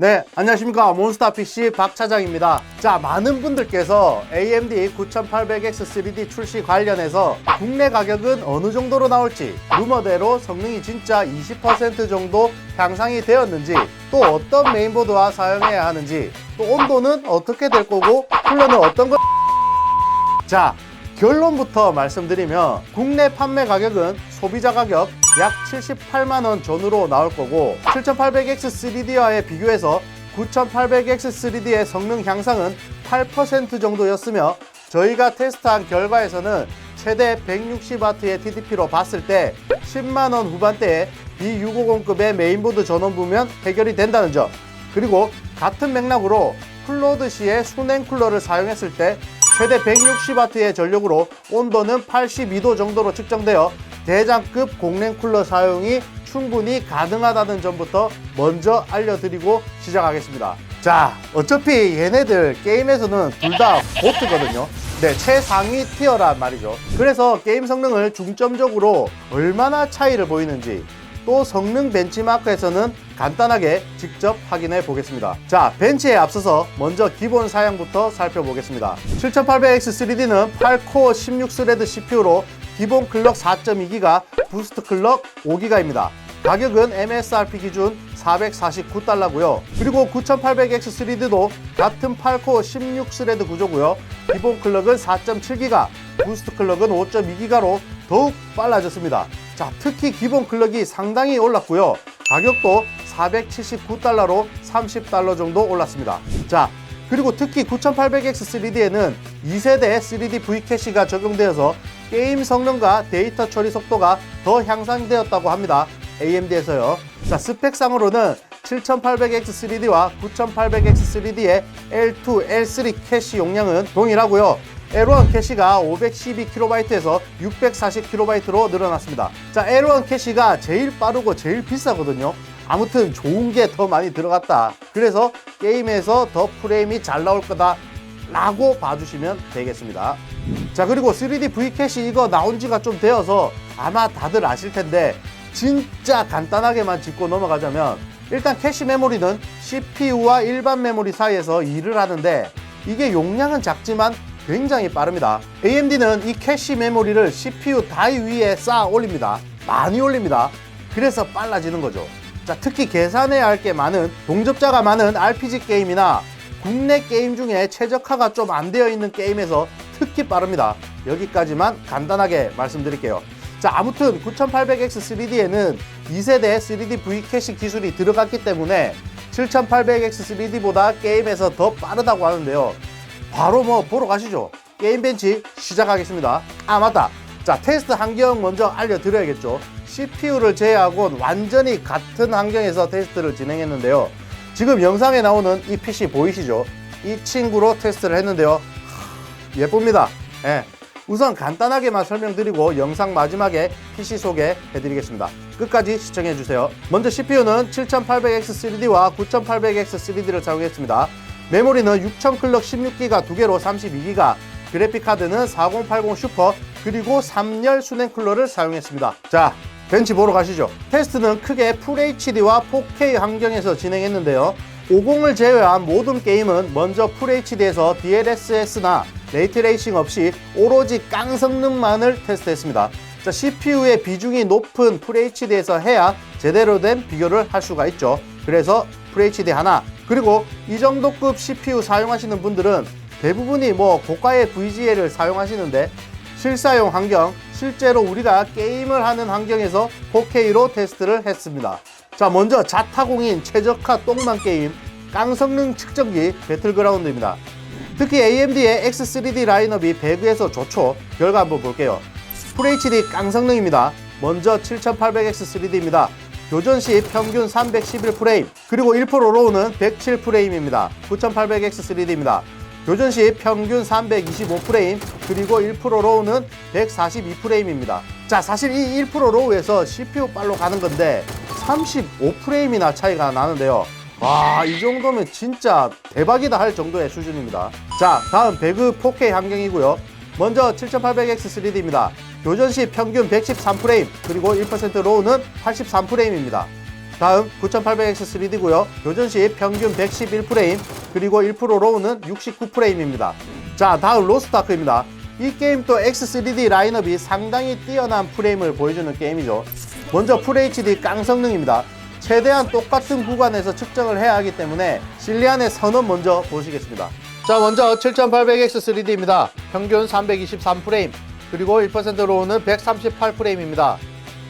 네, 안녕하십니까. 몬스타 PC 박 차장입니다. 자, 많은 분들께서 AMD 9800X 3D 출시 관련해서 국내 가격은 어느 정도로 나올지, 루머대로 성능이 진짜 20% 정도 향상이 되었는지, 또 어떤 메인보드와 사용해야 하는지, 또 온도는 어떻게 될 거고, 쿨러는 어떤 걸 자, 결론부터 말씀드리면 국내 판매 가격은 소비자 가격 약 78만 원 전후로 나올 거고 7800X 3D와의 비교해서 9800X 3D의 성능 향상은 8% 정도였으며 저희가 테스트한 결과에서는 최대 160W의 TDP로 봤을 때 10만 원 후반대에 B650급의 메인보드 전원 부면 해결이 된다는 점. 그리고 같은 맥락으로 플로드 시의 수냉 쿨러를 사용했을 때 최대 160W의 전력으로 온도는 82도 정도로 측정되어 대장급 공랭 쿨러 사용이 충분히 가능하다는 점부터 먼저 알려드리고 시작하겠습니다. 자, 어차피 얘네들 게임에서는 둘 다 보트거든요. 네, 최상위 티어란 말이죠. 그래서 게임 성능을 중점적으로 얼마나 차이를 보이는지 또 성능 벤치마크에서는 간단하게 직접 확인해 보겠습니다. 자, 벤치에 앞서서 먼저 기본 사양부터 살펴보겠습니다. 7800X3D는 8코어 16스레드 CPU로 기본 클럭 4.2기가, 부스트 클럭 5기가입니다. 가격은 MSRP 기준 449달러고요. 그리고 9800X3D도 같은 8코어 16스레드 구조고요. 기본 클럭은 4.7기가, 부스트 클럭은 5.2기가로 더욱 빨라졌습니다. 자, 특히 기본 클럭이 상당히 올랐고요. 가격도 479달러로 30달러 정도 올랐습니다. 자, 그리고 특히 9800X3D에는 2세대 3D V 캐시가 적용되어서 게임 성능과 데이터 처리 속도가 더 향상되었다고 합니다. AMD에서요. 자, 스펙상으로는 7800X3D와 9800X3D의 L2, L3 캐시 용량은 동일하고요. L1 캐시가 512KB에서 640KB로 늘어났습니다. 자, L1 캐시가 제일 빠르고 제일 비싸거든요. 아무튼 좋은 게 더 많이 들어갔다. 그래서 게임에서 더 프레임이 잘 나올 거다. 라고 봐주시면 되겠습니다. 자, 그리고 3D V 캐시 이거 나온 지가 좀 되어서 아마 다들 아실 텐데 진짜 간단하게만 짚고 넘어가자면 일단 캐시 메모리는 CPU와 일반 메모리 사이에서 일을 하는데 이게 용량은 작지만 굉장히 빠릅니다. AMD는 이 캐시 메모리를 CPU 다이 위에 쌓아 올립니다. 많이 올립니다. 그래서 빨라지는 거죠. 자, 특히 계산해야 할 게 많은 동접자가 많은 RPG 게임이나 국내 게임 중에 최적화가 좀 안 되어 있는 게임에서 특히 빠릅니다. 여기까지만 간단하게 말씀드릴게요. 자, 아무튼 9800X3D에는 2세대 3D V 캐시 기술이 들어갔기 때문에 7800X3D보다 게임에서 더 빠르다고 하는데요. 바로 뭐 보러 가시죠. 게임 벤치 시작하겠습니다. 아, 맞다. 자, 테스트 환경 먼저 알려드려야겠죠. CPU를 제외하고는 완전히 같은 환경에서 테스트를 진행했는데요. 지금 영상에 나오는 이 PC 보이시죠? 이 친구로 테스트를 했는데요. 하, 예쁩니다. 예. 우선 간단하게만 설명드리고 영상 마지막에 PC 소개 해드리겠습니다. 끝까지 시청해주세요. 먼저 CPU는 7800X3D와 9800X3D를 사용했습니다. 메모리는 6000클럭 16기가 두 개로 32기가, 그래픽 카드는 4080 슈퍼, 그리고 3열 수냉 쿨러를 사용했습니다. 자, 벤치 보러 가시죠. 테스트는 크게 FHD와 4K 환경에서 진행했는데요. 50을 제외한 모든 게임은 먼저 FHD에서 DLSS나 레이트레이싱 없이 오로지 깡 성능만을 테스트했습니다. 자, CPU의 비중이 높은 FHD에서 해야 제대로 된 비교를 할 수가 있죠. 그래서 FHD 하나, 그리고 이 정도급 CPU 사용하시는 분들은 대부분이 뭐 고가의 VGA를 사용하시는데 실사용 환경, 실제로 우리가 게임을 하는 환경에서 4K로 테스트를 했습니다. 자, 먼저 자타공인 최적화 똥만 게임 깡성능 측정기 배틀그라운드입니다. 특히 AMD의 X3D 라인업이 배그에서 좋죠. 결과 한번 볼게요. FHD 깡성능입니다. 먼저 7800X3D입니다. 교전 시 평균 311프레임, 그리고 1% 로우는 107프레임입니다. 9800X3D입니다. 교전 시 평균 325프레임, 그리고 1% 로우는 142프레임입니다. 자, 사실 이 1% 로우에서 CPU 빨로 가는 건데 35프레임이나 차이가 나는데요. 와, 이 정도면 진짜 대박이다 할 정도의 수준입니다. 자, 다음 배그 4K 환경이고요. 먼저 7800X3D입니다. 교전 시 평균 113프레임, 그리고 1% 로우는 83프레임입니다. 다음 9800X3D고요. 교전 시 평균 111프레임 그리고 1% 로우는 69프레임입니다. 자, 다음 로스트아크입니다. 이 게임 또 X3D 라인업이 상당히 뛰어난 프레임을 보여주는 게임이죠. 먼저 FHD 깡 성능입니다. 최대한 똑같은 구간에서 측정을 해야 하기 때문에 실리안의 선언 먼저 보시겠습니다. 자, 먼저 7800X3D입니다. 평균 323프레임, 그리고 1% 로우는 138프레임입니다.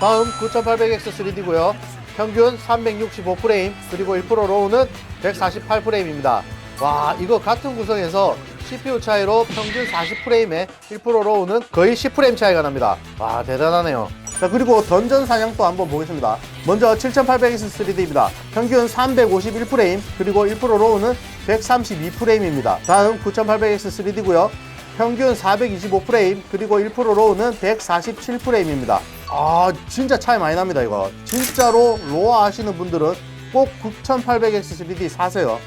다음 9800X3D고요. 평균 365프레임, 그리고 1% 로우는 148프레임입니다. 와, 이거 같은 구성에서 CPU 차이로 평균 40프레임에 1% 로우는 거의 10프레임 차이가 납니다. 와, 대단하네요. 자, 그리고 던전 사냥도 한번 보겠습니다. 먼저 7800X3D입니다. 평균 351프레임, 그리고 1% 로우는 132프레임입니다. 다음 9800X3D고요. 평균 425프레임, 그리고 1% 로우는 147프레임입니다. 아, 진짜 차이 많이 납니다, 이거. 진짜로 로아 하시는 분들은 꼭 9800X3D 사세요.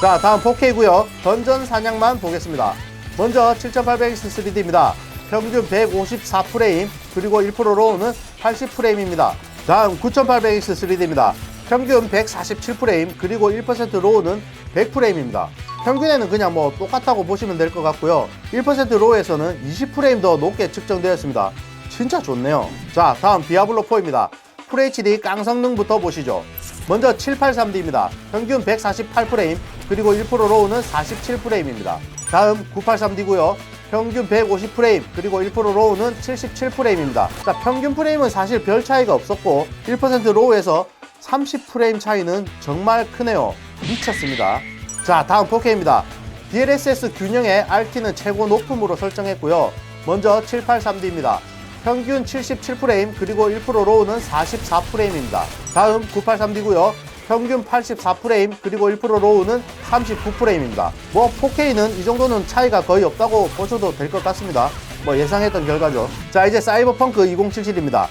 자, 다음 4K고요. 던전 사냥만 보겠습니다. 먼저 7800X3D입니다. 평균 154프레임, 그리고 1% 로우는 80프레임입니다. 다음 9800X3D입니다. 평균 147프레임, 그리고 1% 로우는 100프레임입니다. 평균에는 그냥 뭐 똑같다고 보시면 될 것 같고요. 1% 로우에서는 20프레임 더 높게 측정되었습니다. 진짜 좋네요. 자, 다음 디아블로4입니다. FHD 깡 성능부터 보시죠. 먼저 783D입니다. 평균 148프레임, 그리고 1% 로우는 47프레임입니다. 다음 983D고요. 평균 150프레임, 그리고 1% 로우는 77프레임입니다. 자, 평균 프레임은 사실 별 차이가 없었고 1% 로우에서 30프레임 차이는 정말 크네요. 미쳤습니다. 자, 다음 4K입니다. DLSS 균형의 RT는 최고 높음으로 설정했고요. 먼저 783D입니다. 평균 77프레임 그리고 1% 로우는 44프레임입니다. 다음 983D고요. 평균 84프레임 그리고 1% 로우는 39프레임입니다. 뭐 4K는 이 정도는 차이가 거의 없다고 보셔도 될 것 같습니다. 뭐 예상했던 결과죠. 자 이제 사이버펑크 2077입니다.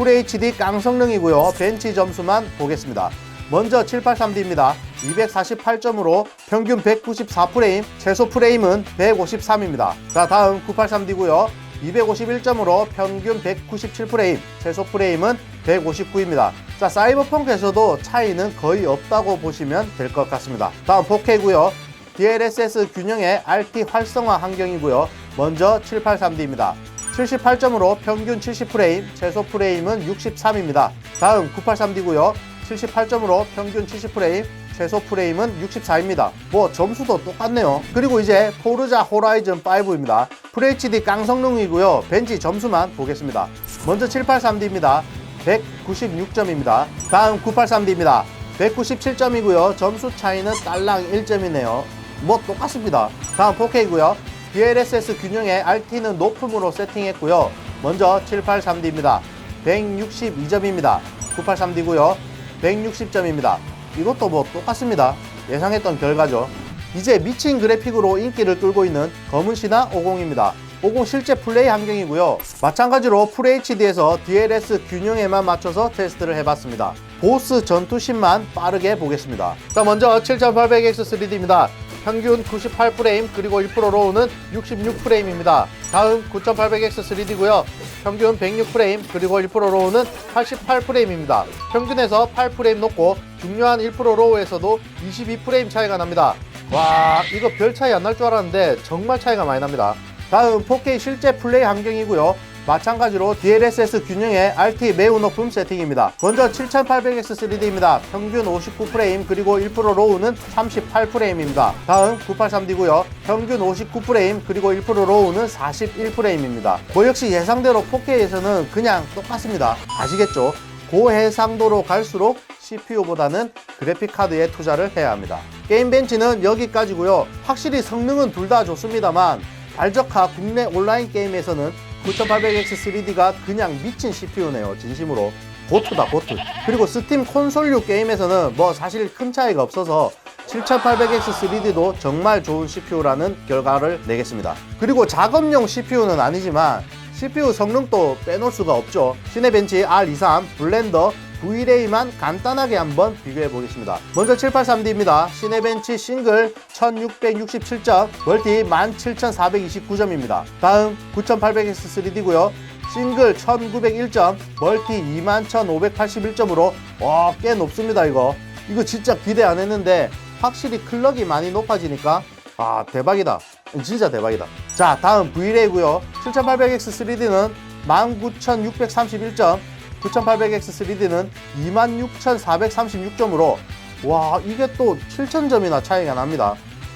FHD 깡 성능이고요. 벤치 점수만 보겠습니다. 먼저 783D입니다. 248점으로 평균 194프레임, 최소 프레임은 153입니다. 자, 다음 983D고요. 251점으로 평균 197프레임, 최소 프레임은 159입니다. 자, 사이버펑크에서도 차이는 거의 없다고 보시면 될 것 같습니다. 다음 4K고요. DLSS 균형의 RT 활성화 환경이고요. 먼저 783D입니다. 78점으로 평균 70프레임, 최소 프레임은 63입니다. 다음 983D고요. 78점으로 평균 70프레임, 최소 프레임은 64입니다. 뭐 점수도 똑같네요. 그리고 이제 포르자 호라이즌 5입니다. FHD 깡 성능이고요. 벤치 점수만 보겠습니다. 먼저 783D입니다. 196점입니다. 다음 983D입니다. 197점이고요. 점수 차이는 딸랑 1점이네요. 뭐 똑같습니다. 다음 4K고요. DLSS 균형의 RT는 높음으로 세팅했고요. 먼저 783D입니다. 162점입니다. 983D고요. 160점입니다. 이것도 뭐 똑같습니다. 예상했던 결과죠. 이제 미친 그래픽으로 인기를 끌고 있는 검은시나 50입니다. 50 실제 플레이 환경이고요. 마찬가지로 FHD에서 DLS 균형에만 맞춰서 테스트를 해봤습니다. 보스 전투신만 빠르게 보겠습니다. 자, 먼저 7800X3D입니다. 평균 98프레임 그리고 1% 로우는 66프레임입니다. 다음 9800X3D고요. 평균 106프레임 그리고 1% 로우는 88프레임입니다. 평균에서 8프레임 높고 중요한 1% 로우에서도 22프레임 차이가 납니다. 와 이거 별 차이 안 날 줄 알았는데 정말 차이가 많이 납니다. 다음 4K 실제 플레이 환경이고요. 마찬가지로 DLSS 균형의 RT 매우 높음 세팅입니다. 먼저 7800X3D입니다. 평균 59프레임 그리고 1% 로우는 38프레임입니다. 다음 983D고요. 평균 59프레임 그리고 1% 로우는 41프레임입니다. 뭐 역시 예상대로 4K에서는 그냥 똑같습니다. 아시겠죠? 고해상도로 갈수록 CPU보다는 그래픽 카드에 투자를 해야 합니다. 게임 벤치는 여기까지고요. 확실히 성능은 둘 다 좋습니다만 발적하 국내 온라인 게임에서는 9800X3D가 그냥 미친 CPU네요. 진심으로. 고트다, 고트. 그리고 스팀 콘솔류 게임에서는 뭐 사실 큰 차이가 없어서 7800X3D도 정말 좋은 CPU라는 결과를 내겠습니다. 그리고 작업용 CPU는 아니지만 CPU 성능도 빼놓을 수가 없죠. 시네벤치 R23, 블렌더, V레이만 간단하게 한번 비교해 보겠습니다. 먼저 783D입니다. 시네벤치 싱글 1667점, 멀티 17429점입니다. 다음 9800X3D고요. 싱글 1901점, 멀티 21,581점으로 와, 꽤 높습니다, 이거. 이거 진짜 기대 안 했는데 확실히 클럭이 많이 높아지니까 아, 대박이다. 진짜 대박이다. 자, 다음 V레이고요. 7800X3D는 19,631점, 9800X3D는 26,436점으로 와, 이게 또 7,000점이나 차이가 납니다.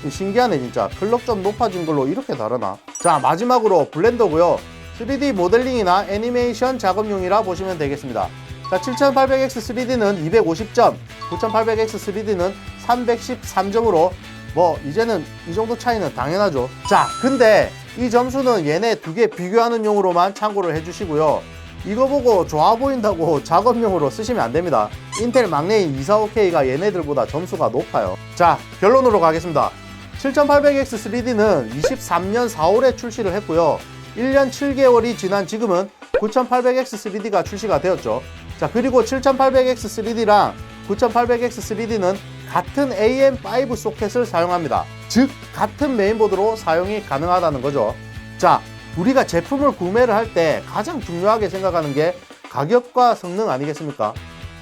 신기하네 진짜. 클럭 좀 높아진 걸로 이렇게 다르나? 자 마지막으로 블렌더고요. 3D 모델링이나 애니메이션 작업용이라 보시면 되겠습니다. 자 7800X 3D는 250점 9800X 3D는 313점으로 뭐 이제는 이 정도 차이는 당연하죠. 자 근데 이 점수는 얘네 두 개 비교하는 용으로만 참고를 해주시고요 이거 보고 좋아 보인다고 작업용으로 쓰시면 안 됩니다. 인텔 막내인 245K가 얘네들보다 점수가 높아요. 자, 결론으로 가겠습니다. 7800X 3D는 23년 4월에 출시를 했고요. 1년 7개월이 지난 지금은 9800X 3D가 출시가 되었죠. 자, 그리고 7800X 3D랑 9800X 3D는 같은 AM5 소켓을 사용합니다. 즉, 같은 메인보드로 사용이 가능하다는 거죠. 자, 우리가 제품을 구매를 할 때 가장 중요하게 생각하는 게 가격과 성능 아니겠습니까?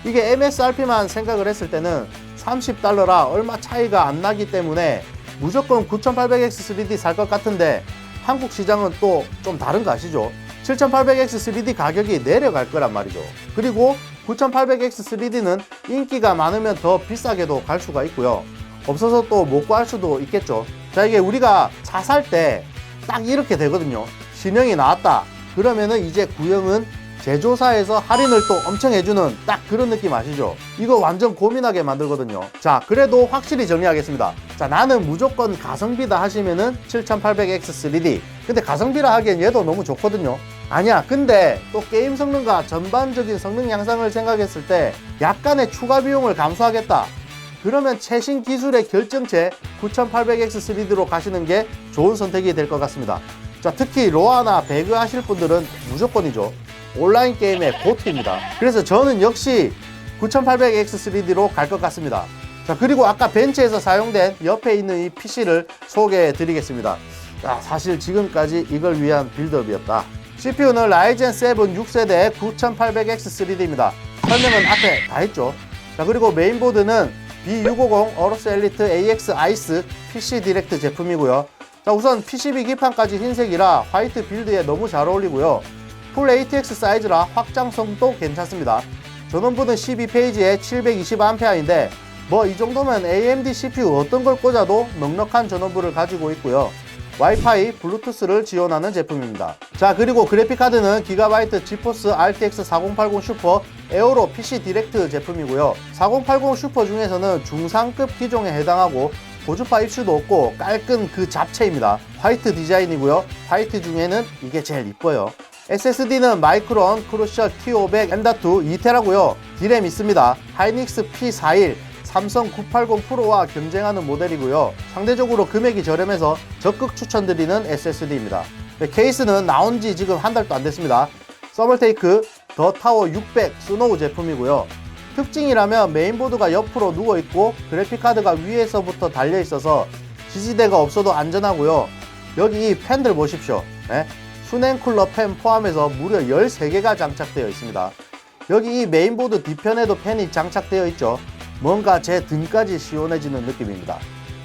이게 MSRP만 생각을 했을 때는 30달러라 얼마 차이가 안 나기 때문에 무조건 9800X 3D 살 것 같은데 한국 시장은 또 좀 다른 거 아시죠? 7800X 3D 가격이 내려갈 거란 말이죠. 그리고 9800X 3D는 인기가 많으면 더 비싸게도 갈 수가 있고요. 없어서 또 못 구할 수도 있겠죠. 자, 이게 우리가 차 살 때 딱 이렇게 되거든요. 신형이 나왔다. 그러면은 이제 구형은 제조사에서 할인을 또 엄청 해주는 딱 그런 느낌 아시죠? 이거 완전 고민하게 만들거든요. 자, 그래도 확실히 정리하겠습니다. 자, 나는 무조건 가성비다 하시면은 7800X3D. 근데 가성비라 하기엔 얘도 너무 좋거든요. 아니야. 근데 또 게임 성능과 전반적인 성능 향상을 생각했을 때 약간의 추가 비용을 감수하겠다. 그러면 최신 기술의 결정체 9800X3D로 가시는 게 좋은 선택이 될 것 같습니다. 자, 특히 로아나 배그 하실 분들은 무조건이죠. 온라인 게임의 보트입니다. 그래서 저는 역시 9800X3D로 갈 것 같습니다. 자, 그리고 아까 벤치에서 사용된 옆에 있는 이 PC를 소개해 드리겠습니다. 자, 사실 지금까지 이걸 위한 빌드업이었다. CPU는 라이젠 7 6세대 9800X3D입니다. 설명은 앞에 다 했죠. 자, 그리고 메인보드는 B650 어로스 엘리트 AX 아이스 PC 디렉트 제품이고요. 자, 우선 PCB 기판까지 흰색이라 화이트 빌드에 너무 잘 어울리고요. 풀 ATX 사이즈라 확장성도 괜찮습니다. 전원부는 12페이지에 720A인데 뭐 이 정도면 AMD CPU 어떤 걸 꽂아도 넉넉한 전원부를 가지고 있고요. 와이파이, 블루투스를 지원하는 제품입니다. 자, 그리고 그래픽카드는 기가바이트 지포스 RTX 4080 슈퍼 에어로 PC 디렉트 제품이고요. 4080 슈퍼 중에서는 중상급 기종에 해당하고 고주파 입수도 없고 깔끔 그 잡채입니다. 화이트 디자인이고요. 화이트 중에는 이게 제일 이뻐요. SSD는 마이크론 크루셜 T500 M.2 2테라고요. D램 있습니다. 하이닉스 P41 삼성 980 프로와 경쟁하는 모델이고요. 상대적으로 금액이 저렴해서 적극 추천드리는 SSD입니다. 케이스는 나온 지 지금 한 달도 안 됐습니다. 서멀테이크 더 타워 600 스노우 제품이고요. 특징이라면 메인보드가 옆으로 누워 있고 그래픽카드가 위에서부터 달려 있어서 지지대가 없어도 안전하고요. 여기 이 팬들 보십시오. 네? 수냉 쿨러 팬 포함해서 무려 13개가 장착되어 있습니다. 여기 이 메인보드 뒤편에도 팬이 장착되어 있죠. 뭔가 제 등까지 시원해지는 느낌입니다.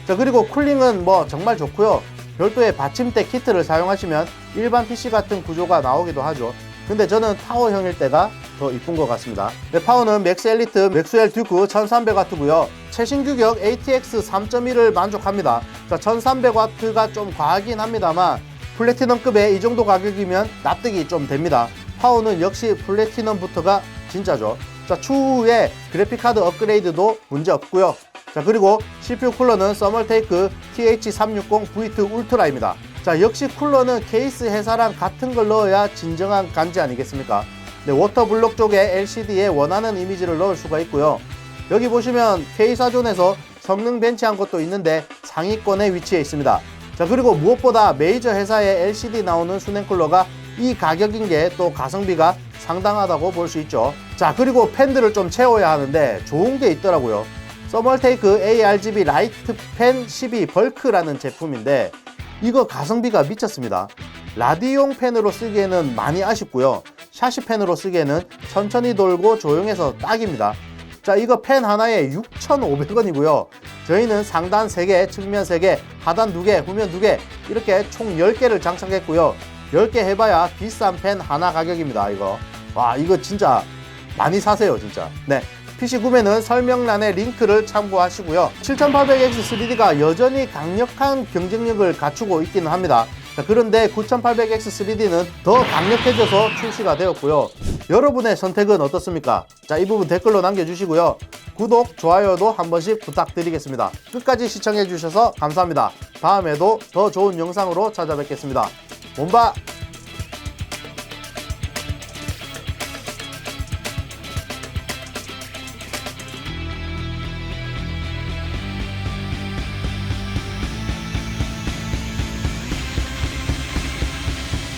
자, 그리고 쿨링은 뭐 정말 좋고요. 별도의 받침대 키트를 사용하시면 일반 PC 같은 구조가 나오기도 하죠. 근데 저는 타워형일 때가 더 이쁜 것 같습니다. 네, 파워는 맥스 엘리트 맥스웰 듀크 1300W고요. 최신 규격 ATX 3.1을 만족합니다. 자, 1300W가 좀 과하긴 합니다만 플래티넘급의 이 정도 가격이면 납득이 좀 됩니다. 파워는 역시 플래티넘부터가 진짜죠. 자, 추후에 그래픽카드 업그레이드도 문제 없고요. 자, 그리고 CPU 쿨러는 서멀테이크 TH360 V2 울트라입니다. 자, 역시 쿨러는 케이스 회사랑 같은 걸 넣어야 진정한 간지 아니겠습니까? 네, 워터블록 쪽에 LCD에 원하는 이미지를 넣을 수가 있고요. 여기 보시면 K사존에서 성능 벤치한 것도 있는데 상위권에 위치해 있습니다. 자, 그리고 무엇보다 메이저 회사의 LCD 나오는 수냉 쿨러가 이 가격인 게 또 가성비가 상당하다고 볼 수 있죠. 자, 그리고 팬들을 좀 채워야 하는데 좋은 게 있더라고요. 서멀테이크 ARGB 라이트 팬 12 벌크라는 제품인데 이거 가성비가 미쳤습니다. 라디용 펜으로 쓰기에는 많이 아쉽고요. 샤시 펜으로 쓰기에는 천천히 돌고 조용해서 딱입니다. 자, 이거 펜 하나에 6,500원이고요. 저희는 상단 3개, 측면 3개, 하단 2개, 후면 2개 이렇게 총 10개를 장착했고요. 10개 해봐야 비싼 펜 하나 가격입니다. 이거. 와, 이거 진짜 많이 사세요, 진짜. 네. PC 구매는 설명란에 링크를 참고하시고요. 7800X3D가 여전히 강력한 경쟁력을 갖추고 있기는 합니다. 자, 그런데 9800X3D는 더 강력해져서 출시가 되었고요. 여러분의 선택은 어떻습니까? 자, 이 부분 댓글로 남겨주시고요. 구독, 좋아요도 한 번씩 부탁드리겠습니다. 끝까지 시청해주셔서 감사합니다. 다음에도 더 좋은 영상으로 찾아뵙겠습니다. 몸바